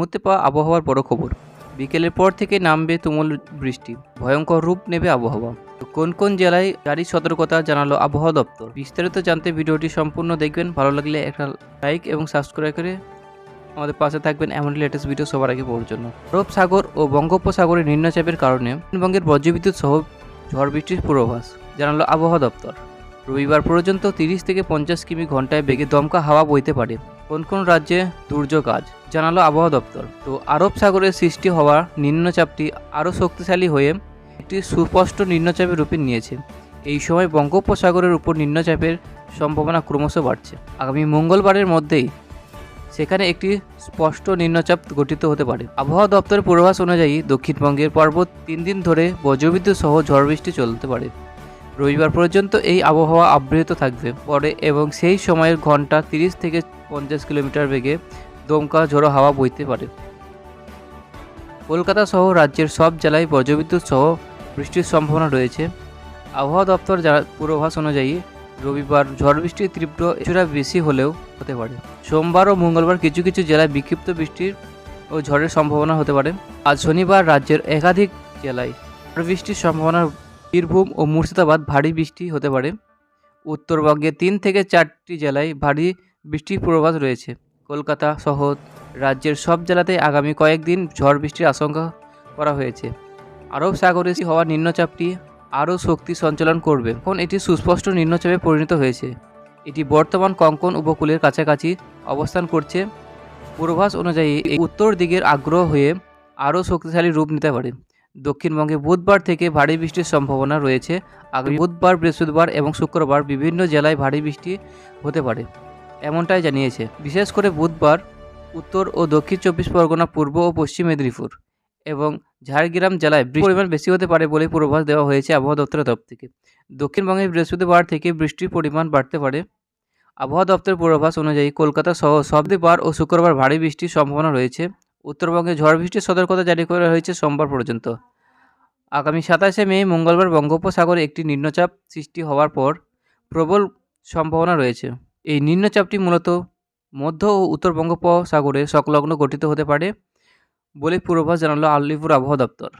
মুহূর্তে পাওয়া আবহাওয়ার বড় খবর। বিকেলের পর থেকে নামবে তুমুল বৃষ্টি। ভয়ঙ্কর রূপ নেবে আবহাওয়া। কোন কোন জেলায় জারি সতর্কতা জানালো আবহাওয়া দপ্তর? বিস্তারিত জানতে ভিডিওটি সম্পূর্ণ দেখবেন। ভালো লাগলে একটা লাইক এবং সাবস্ক্রাইব করে আমাদের পাশে থাকবেন। এমন লেটেস্ট ভিডিও সবার আগে পাওয়ার জন্য। আরব সাগর ও বঙ্গোপসাগরের নিম্নচাপের কারণে পশ্চিমবঙ্গের বজ্রবিদ্যুৎ সহ ঝড় বৃষ্টির পূর্বাভাস জানালো আবহাওয়া দপ্তর। রবিবার পর্যন্ত তিরিশ থেকে পঞ্চাশ কিমি ঘন্টায় বেগে দমকা হাওয়া বইতে পারে। কোন কোন রাজ্যে দুর্যোগ আজ? জানালো আবহাওয়া দপ্তর। তো আরব সাগরে সৃষ্টি হওয়া নিম্নচাপটি আরও শক্তিশালী হয়ে একটি সুস্পষ্ট নিম্নচাপের রূপে নিয়েছে। এই সময় বঙ্গোপসাগরের উপর নিম্নচাপের সম্ভাবনা ক্রমশ বাড়ছে। আগামী মঙ্গলবারের মধ্যেই সেখানে একটি স্পষ্ট নিম্নচাপ গঠিত হতে পারে। আবহাওয়া দপ্তরের পূর্বাভাস অনুযায়ী দক্ষিণবঙ্গের পর্বত তিন দিন ধরে বজ্রবিদ্যুৎ সহ ঝড় বৃষ্টি চলতে পারে। রবিবার পর্যন্ত এই আবহাওয়া আবৃত থাকবে। পরে এবং সেই সময়ের ঘণ্টা তিরিশ থেকে পঞ্চাশ কিলোমিটার বেগে দমকা, ঝোড়ো হাওয়া বইতে পারে। কলকাতা সহ রাজ্যের সব জেলায় বজ্রবিদ্যুৎ সহ বৃষ্টির সম্ভাবনা রয়েছে। আবহাওয়া দপ্তর পূর্বাভাস অনুযায়ী রবিবার ঝড় বৃষ্টির তীব্র কিছুটা বেশি হলেও হতে পারে। সোমবার ও মঙ্গলবার কিছু কিছু জেলায় বিক্ষিপ্ত বৃষ্টির ও ঝড়ের সম্ভাবনা হতে পারে। আজ শনিবার রাজ্যের একাধিক জেলায় বৃষ্টির সম্ভাবনা বীরভূম ও মুর্শিদাবাদ ভারী বৃষ্টি হতে পারে। উত্তরবঙ্গে তিন থেকে চারটি জেলায় ভারী বৃষ্টির পূর্বাভাস রয়েছে। কলকাতা সহ রাজ্যের সব জেলাতে আগামী কয়েকদিন ঝড় বৃষ্টির আশঙ্কা করা হয়েছে। আরব সাগরে হওয়া নিম্নচাপটি আরও শক্তি সঞ্চালন করবে। এখন এটি সুস্পষ্ট নিম্নচাপে পরিণত হয়েছে। এটি বর্তমান কঙ্কন উপকূলের কাছাকাছি অবস্থান করছে। পূর্বাভাস অনুযায়ী উত্তর দিকের আগ্রহ হয়ে আরও শক্তিশালী রূপ নিতে পারে। দক্ষিণবঙ্গে বুধবার থেকে ভারী বৃষ্টির সম্ভাবনা রয়েছে। আগামী বুধবার, বৃহস্পতিবার এবং শুক্রবার বিভিন্ন জেলায় ভারী বৃষ্টি হতে পারে, এমনটাই জানিয়েছে। বিশেষ করে বুধবার, উত্তর ও দক্ষিণ চব্বিশ পরগনা, পূর্ব ও পশ্চিম মেদিনীপুর এবং ঝাড়গ্রাম জেলায় বৃষ্টির পরিমাণ বেশি হতে পারে বলে পূর্বাভাস দেওয়া হয়েছে আবহাওয়া দপ্তরের তরফ থেকে। দক্ষিণবঙ্গে বৃহস্পতিবার থেকে বৃষ্টির পরিমাণ বাড়তে পারে। আবহাওয়া দপ্তরের পূর্বাভাস অনুযায়ী কলকাতা সহ সবদিবার ও শুক্রবার ভারী বৃষ্টির সম্ভাবনা রয়েছে। উত্তরবঙ্গে ঝড় বৃষ্টির সতর্কতা জারি করা হয়েছে সোমবার পর্যন্ত। আগামী সাতাশে মে মঙ্গলবার বঙ্গোপসাগরে একটি নিম্নচাপ সৃষ্টি হওয়ার পর প্রবল সম্ভাবনা রয়েছে। এই নিম্নচাপটি মূলত মধ্য ও উত্তর বঙ্গোপসাগরে সংলগ্ন গঠিত হতে পারে বলে পূর্বাভাস জানালো আলিপুর আবহাওয়া দপ্তর।